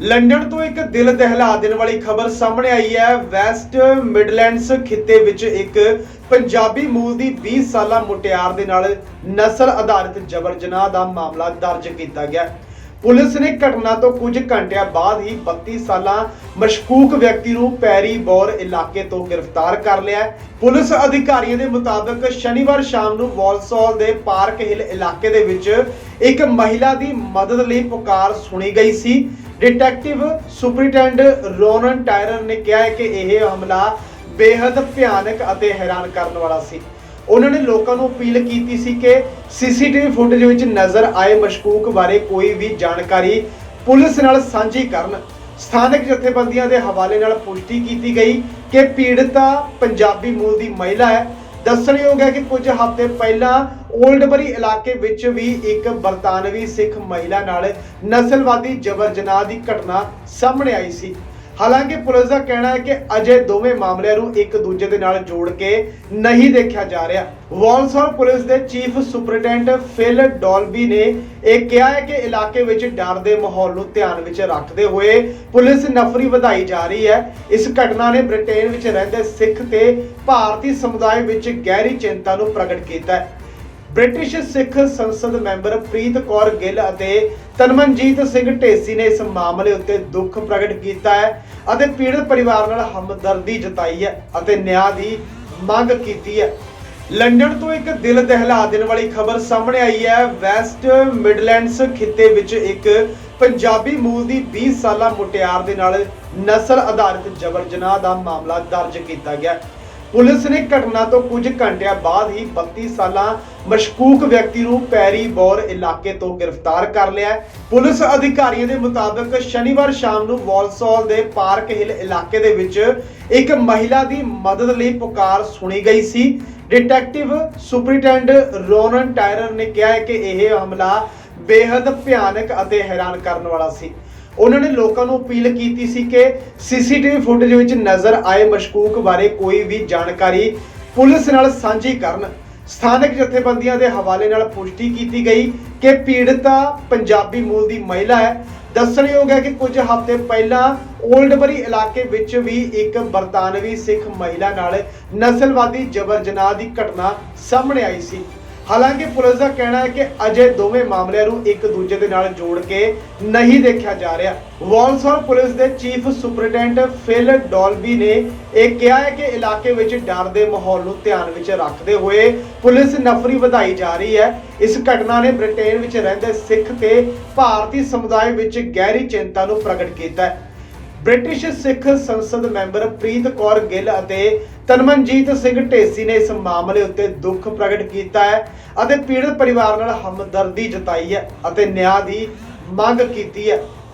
London ਤੋਂ ਇੱਕ ਦਿਲ ਦਹਿਲਾ ਦੇਣ ਵਾਲੀ ਖਬਰ ਸਾਹਮਣੇ ਆਈ ਹੈ। ਵੈਸਟ ਮਿਡਲੈਂਡਸ ਖਿੱਤੇ ਵਿੱਚ ਇੱਕ ਪੰਜਾਬੀ ਮੂਲ ਦੀ 20 ਸਾਲਾ ਮੁਟਿਆਰ ਦੇ ਨਾਲ ਨਸਲ ਆਧਾਰਿਤ ਜਬਰ ਜਨਾਹ ਦਾ ਮਾਮਲਾ ਦਰਜ ਕੀਤਾ ਗਿਆ। ਪੁਲਿਸ ਨੇ ਘਟਨਾ ਤੋਂ ਕੁਝ ਘੰਟਿਆਂ ਬਾਅਦ ਹੀ 32 ਸਾਲਾਂ ਮਸ਼ਕੂਕ ਵਿਅਕਤੀ ਨੂੰ ਪੈਰੀ ਬੌਰ ਇਲਾਕੇ ਤੋਂ ਗ੍ਰਿਫਤਾਰ ਕਰ ਲਿਆ ਹੈ। ਪੁਲਿਸ ਅਧਿਕਾਰੀਆਂ ਦੇ ਮੁਤਾਬਕ ਸ਼ਨੀਵਾਰ ਸ਼ਾਮ ਨੂੰ ਵਾਲਸੌਲ ਦੇ ਪਾਰਕ ਹਿੱਲ ਇਲਾਕੇ ਦੇ ਵਿੱਚ ਇੱਕ ਮਹਿਲਾ ਦੀ ਮਦਦ ਲਈ ਪੁਕਾਰ ਸੁਣੀ ਗਈ ਸੀ ਡਿਟੈਕਟਿਵ ਸੁਪਰੀਟੈਂਡ ਰੋਨਨ ਟਾਇਰਰ ਨੇ ਕਿਹਾ ਹੈ ਕਿ ਇਹ ਹਮਲਾ ਬੇहद ਭਿਆਨਕ ਅਤੇ ਹੈਰਾਨ ਕਰਨ ਵਾਲਾ ਸੀ ਉਹਨਾਂ ਨੇ ਲੋਕਾਂ ਨੂੰ ਅਪੀਲ ਕੀਤੀ ਸੀ ਕਿ ਸੀਸੀਟੀਵੀ ਫੁਟੇਜ ਵਿੱਚ ਨਜ਼ਰ ਆਏ ਮਸ਼ਕੂਕ ਬਾਰੇ ਕੋਈ ਵੀ ਜਾਣਕਾਰੀ ਪੁਲਿਸ ਨਾਲ ਸਾਂਝੀ ਕਰਨ, ਸਥਾਨਕ ਜਥੇਬੰਦੀਆਂ ਦੇ ਹਵਾਲੇ ਨਾਲ ਪੁਸ਼ਟੀ ਕੀਤੀ ਗਈ ਕਿ ਪੀੜਤਾ ਪੰਜਾਬੀ ਮੂਲ ਦੀ ਮਹਿਲਾ ਹੈ। ਦੱਸਣਯੋਗ ਹੈ ਕਿ ਕੁਝ ਹਫ਼ਤੇ ਪਹਿਲਾਂ ਓਲਡਬਰੀ ਇਲਾਕੇ ਵਿੱਚ ਵੀ ਇੱਕ ਬਰਤਾਨਵੀ ਸਿੱਖ ਮਹਿਲਾ ਨਾਲ ਨਸਲਵਾਦੀ ਜਬਰ ਜਨਾਹ ਦੀ ਘਟਨਾ ਸਾਹਮਣੇ ਆਈ ਸੀ। ਹਾਲਾਂਕਿ ਪੁਲਿਸ ਦਾ ਕਹਿਣਾ ਹੈ ਕਿ ਅਜੇ ਦੋਵੇਂ ਮਾਮਲਿਆਂ ਨੂੰ ਇੱਕ ਦੂਜੇ ਦੇ ਨਾਲ ਜੋੜ ਕੇ ਨਹੀਂ ਦੇਖਿਆ ਜਾ ਰਿਹਾ। ਵਾਲਸੌਰ ਪੁਲਿਸ ਦੇ ਚੀਫ ਸੁਪਰਡੈਂਟ ਫਿਲ ਡੋਲਬੀ ਨੇ ਇਹ ਕਿਹਾ ਹੈ ਕਿ ਇਲਾਕੇ ਵਿੱਚ ਡਰ ਦੇ ਮਾਹੌਲ ਨੂੰ ਧਿਆਨ ਵਿੱਚ ਰੱਖਦੇ ਹੋਏ ਪੁਲਿਸ ਨਫਰੀ ਵਧਾਈ ਜਾ ਰਹੀ ਹੈ। ਇਸ ਘਟਨਾ ਨੇ ਬ੍ਰਿਟੇਨ ਵਿੱਚ ਰਹਿੰਦੇ ਸਿੱਖ ਤੇ ਭਾਰਤੀ ਸਮੁਦਾਇ ਵਿੱਚ ਗਹਿਰੀ ਚਿੰਤਾ ਨੂੰ ਪ੍ਰਗਟ ਕੀਤਾ ਹੈ। ਬ੍ਰਿਟਿਸ਼ ਸਿੱਖ ਸੰਸਦ ਮੈਂਬਰ ਪ੍ਰੀਤ ਕੌਰ ਗਿੱਲ ਅਤੇ ਤਨਮਨਜੀਤ ਸਿੰਘ ਢੇਸੀ ਨੇ ਇਸ ਮਾਮਲੇ ਉੱਤੇ ਦੁੱਖ ਪ੍ਰਗਟ ਕੀਤਾ ਹੈ ਅਤੇ ਪੀੜਤ ਪਰਿਵਾਰ ਨਾਲ ਹਮਦਰਦੀ ਜਤਾਈ ਹੈ ਅਤੇ ਨਿਆਂ ਦੀ ਮੰਗ ਕੀਤੀ ਹੈ। ਲੰਡਨ ਤੋਂ ਇੱਕ ਦਿਲ ਦਹਿਲਾ ਦੇਣ ਵਾਲੀ ਖਬਰ ਸਾਹਮਣੇ ਆਈ ਹੈ। ਵੈਸਟ ਮਿਡਲੈਂਡਸ ਖਿੱਤੇ ਵਿੱਚ ਇੱਕ ਪੰਜਾਬੀ ਮੂਲ ਦੀ 20 ਸਾਲਾ ਮੁਟਿਆਰ ਦੇ ਨਾਲ ਨਸਲ ਆਧਾਰਿਤ ਜਬਰ ਜਨਾਹ ਦਾ ਮਾਮਲਾ ਦਰਜ ਕੀਤਾ ਗਿਆ। ਪੁਲਿਸ ਨੇ ਘਟਨਾ ਤੋਂ ਕੁਝ ਘੰਟਿਆਂ ਬਾਅਦ ਹੀ 32 ਸਾਲਾ ਮਸ਼ਕੂਕ ਵਿਅਕਤੀ ਨੂੰ ਪੈਰੀ ਬੌਰ ਇਲਾਕੇ ਤੋਂ ਗ੍ਰਿਫਤਾਰ ਕਰ ਲਿਆ ਹੈ। ਪੁਲਿਸ ਅਧਿਕਾਰੀਆਂ ਦੇ ਮੁਤਾਬਕ ਸ਼ਨੀਵਾਰ ਸ਼ਾਮ ਨੂੰ ਵਾਲਸੌਲ ਦੇ ਪਾਰਕ ਹਿੱਲ ਇਲਾਕੇ ਦੇ ਵਿੱਚ ਇੱਕ ਮਹਿਲਾ ਦੀ ਮਦਦ ਲਈ ਪੁਕਾਰ ਸੁਣੀ ਗਈ ਸੀ ਡਿਟੈਕਟਿਵ ਸੁਪਰੀਟੈਂਡ ਰੋਨਨ ਟਾਇਰਰ ਨੇ ਕਿਹਾ ਹੈ ਕਿ ਇਹ ਹਮਲਾ ਬੇहद ਭਿਆਨਕ ਅਤੇ ਹੈਰਾਨ ਕਰਨ ਵਾਲਾ ਸੀ ਉਹਨਾਂ ਨੇ ਲੋਕਾਂ ਨੂੰ ਅਪੀਲ ਕੀਤੀ ਸੀ ਕਿ ਸੀਸੀਟੀਵੀ ਫੁਟੇਜ ਵਿੱਚ ਨਜ਼ਰ ਆਏ ਮਸ਼ਕੂਕ ਬਾਰੇ ਕੋਈ ਵੀ ਜਾਣਕਾਰੀ ਪੁਲਿਸ ਨਾਲ ਸਾਂਝੀ ਕਰਨ, ਸਥਾਨਕ ਜਥੇਬੰਦੀਆਂ ਦੇ ਹਵਾਲੇ ਨਾਲ ਪੁਸ਼ਟੀ ਕੀਤੀ ਗਈ ਕਿ ਪੀੜਤਾ ਪੰਜਾਬੀ ਮੂਲ ਦੀ ਮਹਿਲਾ ਹੈ। ਦੱਸਣਯੋਗ ਹੈ ਕਿ ਕੁਝ ਹਫ਼ਤੇ ਪਹਿਲਾਂ ਓਲਡਬਰੀ ਇਲਾਕੇ ਵਿੱਚ ਵੀ ਇੱਕ ਬਰਤਾਨਵੀ ਸਿੱਖ ਮਹਿਲਾ ਨਾਲ ਨਸਲਵਾਦੀ ਜਬਰ ਜਨਾਹ ਦੀ ਘਟਨਾ ਸਾਹਮਣੇ ਆਈ ਸੀ। ਹਾਲਾਂਕਿ ਪੁਲਿਸ ਦਾ ਕਹਿਣਾ ਹੈ ਕਿ ਅਜੇ ਦੋਵੇਂ ਮਾਮਲਿਆਂ ਨੂੰ ਇੱਕ ਦੂਜੇ ਦੇ ਨਾਲ ਜੋੜ ਕੇ ਨਹੀਂ ਦੇਖਿਆ ਜਾ ਰਿਹਾ। ਵਾਲਸੌਰ ਪੁਲਿਸ ਦੇ ਚੀਫ ਸੁਪਰਡੈਂਟ ਫਿਲ ਡੋਲਬੀ ਨੇ ਇਹ ਕਿਹਾ ਹੈ ਕਿ ਇਲਾਕੇ ਵਿੱਚ ਡਰ ਦੇ ਮਾਹੌਲ ਨੂੰ ਧਿਆਨ ਵਿੱਚ ਰੱਖਦੇ ਹੋਏ ਪੁਲਿਸ ਨਫਰੀ ਵਧਾਈ ਜਾ ਰਹੀ ਹੈ। ਇਸ ਘਟਨਾ ਨੇ ਬ੍ਰਿਟੇਨ ਵਿੱਚ ਰਹਿੰਦੇ ਸਿੱਖ ਤੇ ਭਾਰਤੀ ਸਮੁਦਾਇ ਵਿੱਚ ਗਹਿਰੀ ਚਿੰਤਾ ਨੂੰ ਪ੍ਰਗਟ ਕੀਤਾ ਹੈ। ਬ੍ਰਿਟਿਸ਼ ਸਿੱਖ ਸੰਸਦ ਮੈਂਬਰ ਪ੍ਰੀਤ ਕੌਰ ਗਿੱਲ ਅਤੇ ਤਨਮਨਜੀਤ ਸਿੰਘ ਢੇਸੀ ਨੇ ਇਸ ਮਾਮਲੇ ਉੱਤੇ ਦੁੱਖ ਪ੍ਰਗਟ ਕੀਤਾ ਹੈ ਅਤੇ ਪੀੜਤ ਪਰਿਵਾਰ ਨਾਲ ਹਮਦਰਦੀ ਜਤਾਈ ਹੈ ਅਤੇ ਨਿਆਂ ਦੀ ਮੰਗ ਕੀਤੀ ਹੈ।